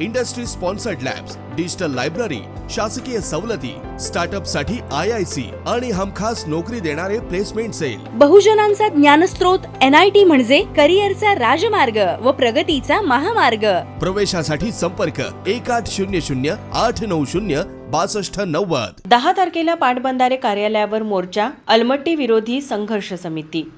industry sponsored labs digital library शासकीय सवलती स्टार्टअपसाठी I I C आणि हमखास नोकरी देणारे प्लेसमेंट सेल. बहुजनांचा ज्ञानस्रोत एन आय टी म्हणजे करिअरचा राजमार्ग व प्रगतीचा महामार्ग. प्रवेशासाठी संपर्क एक आठ शून्य शून्य आठ नऊ शून्य बासष्ट नव्वद. दहा तारखेला पाटबंधारे कार्यालयावर मोर्चा अलमट्टी विरोधी संघर्ष समिती.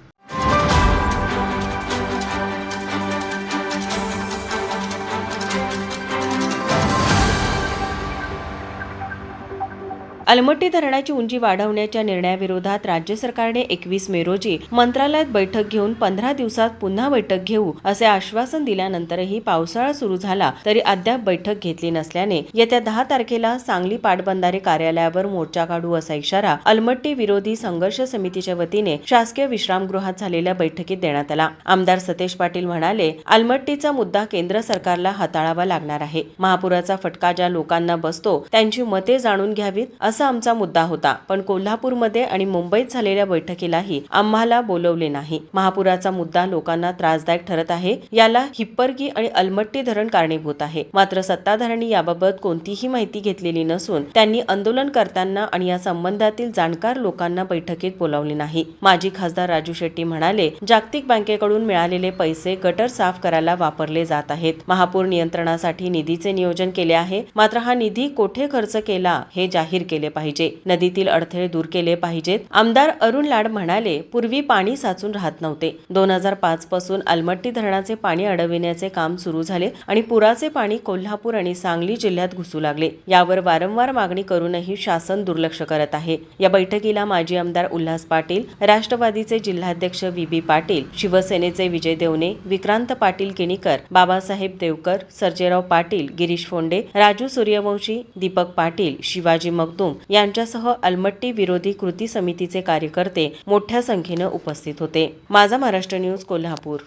अलमट्टी धरणाची उंची वाढवण्याच्या निर्णयाविरोधात राज्य सरकारने एकवीस मे रोजी मंत्रालयात बैठक घेऊन पंधरा दिवसात पुन्हा बैठक घेऊ असे आश्वासन दिल्यानंतरही पावसाळा सुरू झाला तरी अद्याप बैठक घेतली नसल्याने येत्या दहा तारखेला सांगली पाटबंधारे कार्यालयावर मोर्चा काढू असा इशारा अलमट्टी विरोधी संघर्ष समितीच्या वतीने शासकीय विश्रामगृहात झालेल्या बैठकीत देण्यात आला. आमदार सतेज पाटील म्हणाले अलमट्टीचा मुद्दा केंद्र सरकारला हाताळावा लागणार आहे. महापुराचा फटका ज्या लोकांना बसतो त्यांची मते जाणून घ्यावीत असं आमचा मुद्दा होता. पण कोल्हापूरमध्ये आणि मुंबईत झालेल्या बैठकीलाही आम्हाला बोलवले नाही. महापुराचा मुद्दा लोकांना त्रासदायक ठरत आहे. याला हिप्परगी आणि अलमट्टी धरण कारणीभूत आहे. मात्र सत्ताधाऱ्यांनी याबाबत कोणतीही माहिती घेतलेली नसून त्यांनी आंदोलन करताना आणि या संबंधातील जाणकार लोकांना बैठकीत बोलावले नाही. माजी खासदार राजू शेट्टी म्हणाले जागतिक बँकेकडून मिळालेले पैसे गटर साफ करायला वापरले जात आहेत. महापूर नियंत्रणासाठी निधीचे नियोजन केले आहे. मात्र हा निधी कोठे खर्च केला हे जाहीर केले पाहिजे. नदीतील अडथळे दूर केले पाहिजेत. आमदार अरुण लाड म्हणाले पूर्वी पाणी साचून राहत नव्हते. दोन हजार पाच पासून अलमट्टी धरणाचे पाणी अडविण्याचे काम सुरू झाले आणि पुराचे पाणी कोल्हापूर आणि सांगली जिल्ह्यात घुसू लागले. यावर वारंवार मागणी करूनही शासन दुर्लक्ष करत आहे. या बैठकीला माजी आमदार उल्हास पाटील राष्ट्रवादीचे जिल्हाध्यक्ष व्ही. बी. पाटील शिवसेनेचे विजय देवने विक्रांत पाटील किणीकर बाबासाहेब देवकर सर्जेराव पाटील गिरीश फोंडे राजू सूर्यवंशी दीपक पाटील शिवाजी मगदूम यांच्यासह अलमट्टी विरोधी कृती समितीचे कार्यकर्ते मोठ्या संख्येनं उपस्थित होते. माझा महाराष्ट्र न्यूज कोल्हापूर.